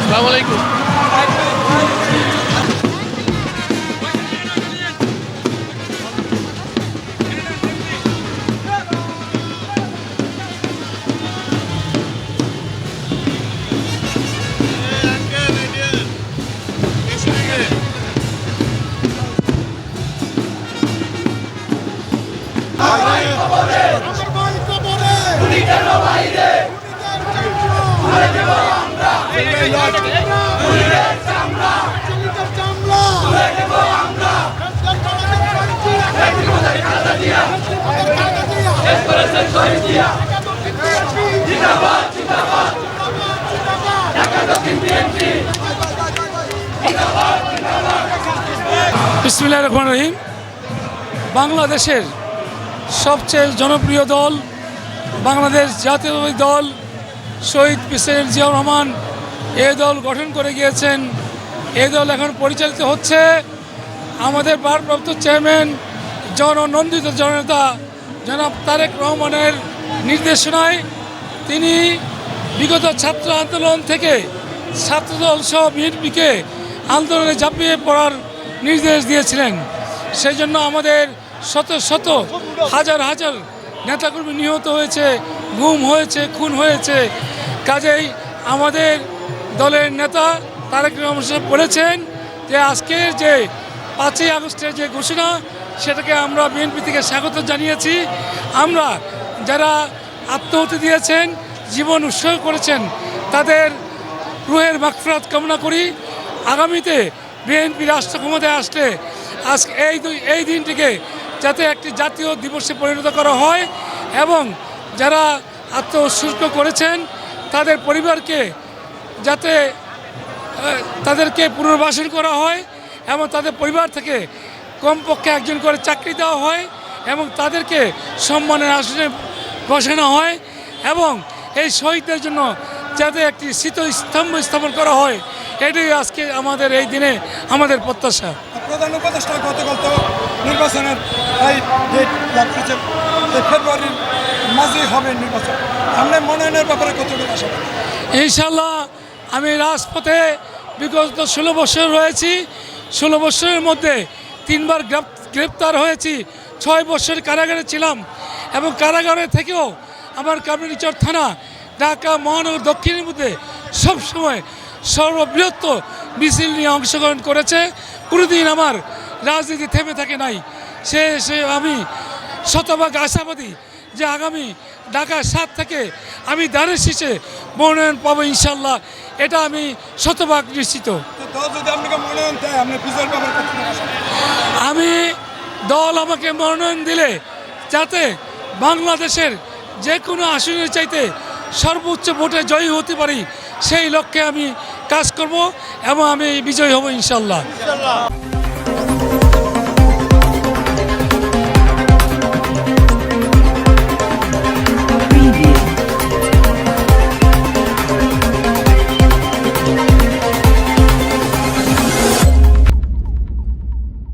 আসসালামু আলাইকুম United Alliance! বিসমিল্লাহ রহমান রহিম। বাংলাদেশের সবচেয়ে জনপ্রিয় দল বাংলাদেশ জাতীয়তাবাদী দল শহীদ প্রেসিডেন্ট জিয়াউর রহমান এ দল গঠন করে গিয়েছেন, এ দল এখন পরিচালিত হচ্ছে। আমাদের ভারপ্রাপ্ত চেয়ারম্যান, জননন্দিত জননেতা জনাব তারেক রহমানের নির্দেশনায় তিনি বিগত ছাত্র আন্দোলন থেকে ছাত্রদল সহ বিএনপিকে আন্দোলনে ঝাঁপিয়ে পড়ার নির্দেশ দিয়েছিলেন। সেই জন্য আমাদের শত শত, হাজার হাজার নেতাকর্মী নিহত হয়েছে, গুম হয়েছে, খুন হয়েছে। কাজেই আমাদের দলের নেতা তারেক রহমান বলেছেন যে আজকের যে পাঁচই আগস্টের যে ঘোষণা, সেটাকে আমরা বিএনপি থেকে স্বাগত জানিয়েছি। আমরা যারা আত্মহত্যা দিয়েছেন, জীবন উৎসর্গ করেছেন, তাদের রুহের মাকফরাত কামনা করি। আগামীতে বিএনপি রাষ্ট্র ক্ষমতায় আসলে আজকে এই দুই- এই দিনটিকে যাতে একটি জাতীয় দিবসে পরিণত করা হয় এবং যারা আত্মোৎসর্গ করেছেন, তাদের পরিবারকে যাতে তাদেরকে পুনর্বাসন করা হয় এবং তাদের পরিবার থেকে কমপক্ষে একজন করে চাকরি দেওয়া হয় এবং তাদেরকে সম্মানের আসনে বসানো হয় এবং এই শহীদদের জন্য যাতে একটি শীত স্তম্ভ স্থাপন করা হয় এটাই আজকে আমাদের এই দিনে আমাদের প্রত্যাশা। প্রধান উপদেষ্টা গতকাল তো নির্বাচনের ফেব্রুয়ারির মাঝে হবে নির্বাচন। আপনি মনোনয়নের ব্যাপারে কতটুকু আশা ইনশাল্লাহ আমি রাজপথে বিগত ষোলো বছর রয়েছি। ষোলো বছরের মধ্যে তিনবার গ্রেপ্তার হয়েছি। ছয় বছর কারাগারে ছিলাম এবং কারাগারে থেকেও আমার কামরানীচর থানা, ঢাকা, মহানগর, দক্ষিণের মধ্যে সবসময় সর্ববৃহত্ত মিছিল নিয়ে অংশগ্রহণ করেছে। কোনোদিন আমার রাজনীতি থেমে থাকে নাই। সে সে আমি শতভাগ আশাবাদী যে আগামী ঢাকা সাত থেকে আমি দাঁড়ের শীষে মনোনয়ন পাবো ইনশাল্লাহ। এটা আমি শতভাগ নিশ্চিত? আমি দল আমাকে মনোনয়ন দিলে যাতে বাংলাদেশের যে কোনো আসনের চাইতে সর্বোচ্চ ভোটে জয়ী হতে পারি সেই লক্ষ্যে আমি কাজ করব এবং আমি বিজয়ী হব ইনশাল্লাহ।